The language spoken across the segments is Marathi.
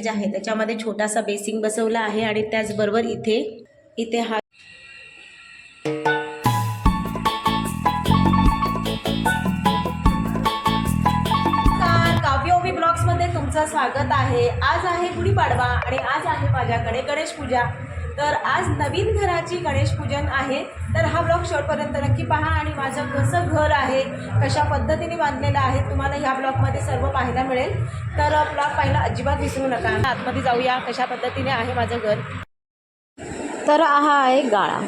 पॅसेज आहे. त्याच्यामध्ये छोटासा बेसिंग बसवला आहे आणि त्याचबरोबर इथे इथे हा तुमचं स्वागत आहे. आज आहे गुढीपाडवा आणि आज आहे माझ्याकडे गणेश पूजा. तर आज नवीन घराची गणेश पूजन आहे. तर हा ब्लॉग शेवटपर्यंत नक्की पहा आणि माझं कसं घर आहे कशा पद्धतीने बांधलेलं आहे तुम्हाला ह्या ब्लॉगमध्ये सर्व पाहायला मिळेल. तर ब्लॉग पाहायला अजिबात विसरू नका. आतमध्ये जाऊया कशा पद्धतीने आहे माझं घर. तर हा आहे गाळा.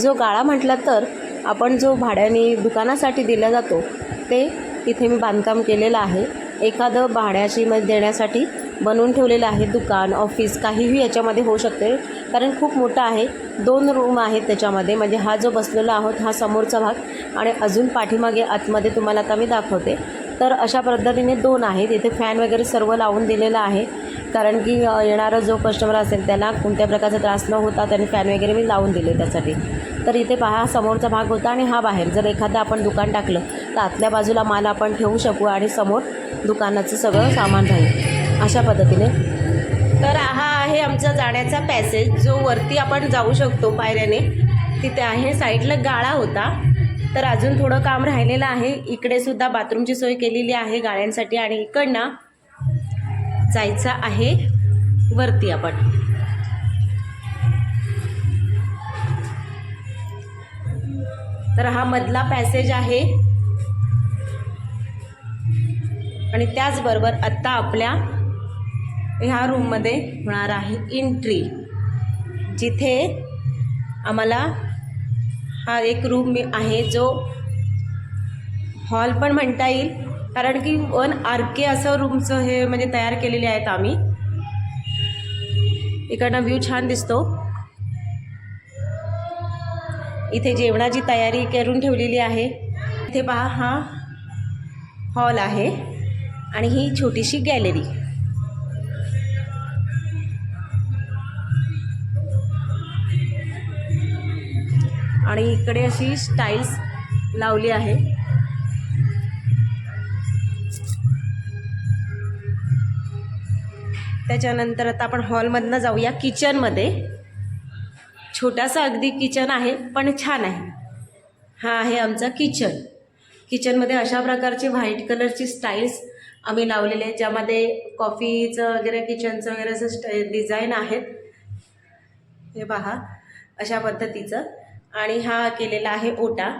जो गाळा म्हटला तर आपण जो भाड्याने दुकानासाठी दिला जातो ते इथे मी बांधकाम केलेलं आहे. एखादं भाड्याशी मग देण्यासाठी बनवून ठेवलेलं आहे दुकान ऑफिस काहीही याच्यामध्ये होऊ शकते. कारण खूप मोठा आहे. दोन रूम आहेत त्याच्यामध्ये. म्हणजे हा जो बसलेला आहोत हा समोरचा भाग आणि अजून पाठीमागे आतमध्ये तुम्हाला आता मी दाखवते. तर अशा पद्धतीने दोन आहेत. इथे फॅन वगैरे सर्व लावून दिलेलं आहे. कारण की येणारा जो कस्टमर असेल त्याला कोणत्या प्रकारचा त्रास न होता त्यांनी फॅन वगैरे मी लावून दिले त्यासाठी. तर इथे पहा समोरचा भाग होता आणि हा बाहेर. जर एखादं आपण दुकान टाकलं तर आतल्या बाजूला माल आपण ठेवू शकू आणि समोर दुकानाचं सगळं सामान राहील. अशा पद्धतीने. तर आमचा जाण्याचा पॅसेज जो वरती आपण जाऊ शकतो पायऱ्याने तिथे आहे. साईडला गाळा होता. तर अजून थोडं काम राहिलेलं आहे. इकडे सुद्धा बाथरूमची सोय केलेली आहे गाळ्यांसाठी आणि इकडनं जायचं आहे वरती आपण. तर हा मधला पॅसेज आहे. आणि त्याचबरोबर आत्ता आपल्या ह्या रूममध्ये होणार आहे एंट्री जिथे आम्हाला हा एक रूम आहे जो हॉल पण म्हणता येईल. कारण की वन आर के असं रूमचं हे म्हणजे तयार केलेले आहेत आम्ही. इकडनं व्ह्यू छान दिसतो. इथे जेवणाची तयारी करून ठेवलेली आहे. इथे पहा हा हॉल आहे. आणि ही छोटीशी गॅलरी आणि इकडे अशी स्टाईल्स लावली आहे. त्याच्यानंतर आता आपण हॉलमधनं जाऊया किचनमध्ये. छोटासा अगदी किचन आहे पण छान आहे. हा आहे आमचा किचन. किचनमध्ये अशा प्रकारची व्हाईट कलरची स्टाईल्स आम्ही लावलेले आहेत ज्यामध्ये कॉफीचं वगैरे किचनचं वगैरे असं स्ट डिझाईन आहेत. हे पहा अशा पद्धतीचं. आणि हा केलेला आहे ओटा.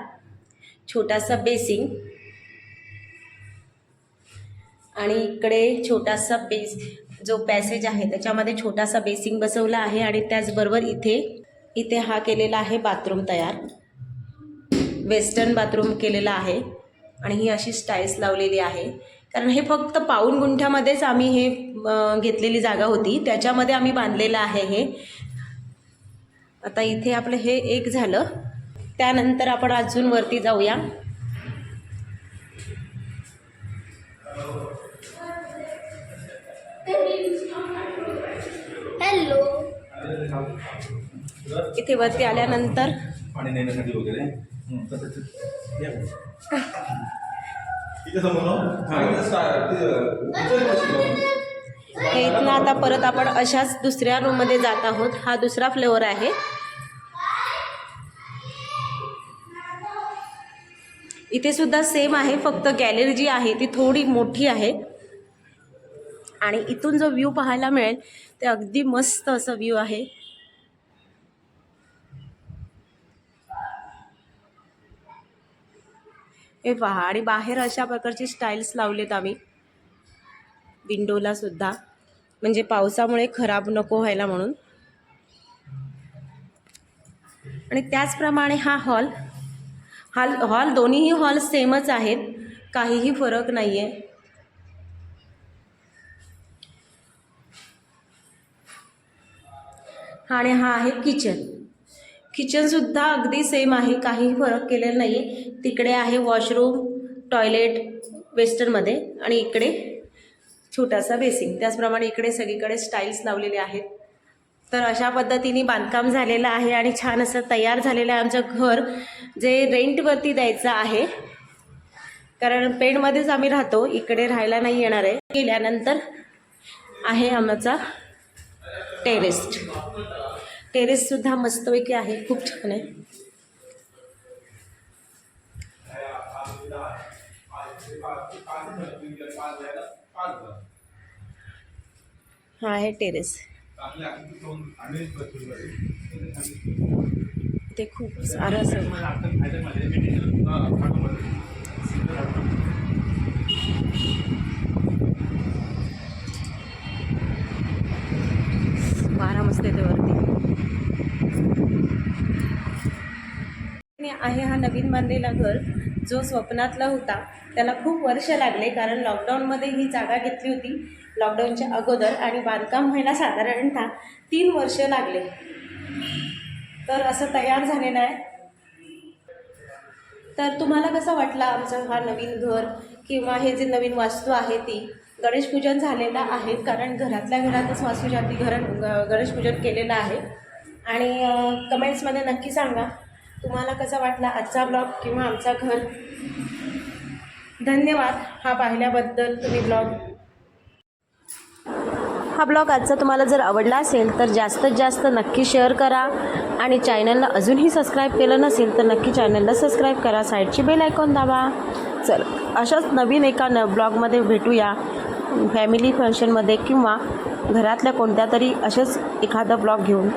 छोटासा बेसिंग. आणि इकडे छोटासा बेस जो पॅसेज आहे त्याच्यामध्ये छोटासा बेसिंग बसवला आहे आणि त्याचबरोबर इथे इथे हा केलेला आहे बाथरूम तयार. वेस्टर्न बाथरूम केलेला आहे आणि ही अशी स्टाईल्स लावलेली आहे. कारण हे फक्त पाऊण गुंठ्यामध्येच आम्ही हे घेतलेली जागा होती. त्याच्यामध्ये आम्ही बांधलेलं आहे हे. आता इथे आपलं हे एक झालं. त्यानंतर आपण अजून वरती जाऊया. हॅलो. इथे वरती आल्यानंतर. हं? हा. हे इथनं आता परत आपण अशाच दुसऱ्या रूममध्ये जात आहोत. हा दुसरा फ्लोअर आहे. इथे सुद्धा सेम आहे फक्त गॅलरी जी आहे ती थोडी मोठी आहे. आणि इथून जो व्ह्यू पाहायला मिळेल ते अगदी मस्त असं व्ह्यू आहे. हे पहा आणि बाहेर अशा प्रकारची स्टाईल्स लावलेत आम्ही. विंडोला सुद्धा. म्हणजे पावसामुळे खराब नको व्हायला म्हणून. आणि त्याचप्रमाणे हा हॉल हॉल हॉल दोन्हीही हॉल सेमच आहेत. काहीही फरक नाही आहे आणि हा आहे किचन. किचनसुद्धा अगदी सेम आहे. काहीही फरक केलेला नाही आहे तिकडे आहे वॉशरूम टॉयलेट वेस्टर्नमध्ये आणि इकडे छोटासा बेसिंग त्याचप्रमाणे इकडे सगळीकडे स्टाईल्स लावलेले आहेत. तर अशा पद्धतीने बांधकाम झालेलं आहे आणि छान असं तयार झालेलं आहे आमचं घर जे रेंटवरती द्यायचं आहे. कारण पेणमध्येच आम्ही राहतो इकडे राहायला नाही येणार आहे. गेल्यानंतर आहे आमचा टेरेस्ट टेरेससुद्धा मस्तपैकी आहे खूप छान आहे. हा आहे टेरेस ते खूप सारं वारा मस्त येते वरती. आहे हा नवीन बांधलेला घर. जो स्वप्नातला होता त्याला खूप वर्ष लागले कारण लॉकडाऊनमध्ये ही जागा घेतली होती. लॉकडाऊनच्या अगोदर आणि बांधकाम व्हायला साधारणतः तीन वर्ष लागले. तर असं तयार झालेलं आहे. तर तुम्हाला कसं वाटला आमचं हा नवीन घर किंवा हे जे नवीन वास्तू आहे ती? गणेशपूजन झालेलं आहे कारण घरातल्या घरातच वास्तुशांती घर ग- गणेशपूजन केलेलं आहे. आणि कमेंट्समध्ये नक्की सांगा. तुम्हाला कसा वाटला आजचा ब्लॉग किंवा आमचा घर? धन्यवाद. हा पाहिल्याबद्दल तुम्ही ब्लॉग हा ब्लॉग आजचा तुम्हाला जर आवडला असेल तर जास्तीत जास्त नक्की शेअर करा आणि चॅनलला अजूनही सबस्क्राईब केलं नसेल तर नक्की चॅनलला सबस्क्राईब करा. साईडची बेल आयकॉन दाबा. चल अशाच नवीन एका न ब्लॉगमध्ये भेटूया. फॅमिली फंक्शनमध्ये किंवा घरातल्या कोणत्या तरी असेच एखादा ब्लॉग घेऊन.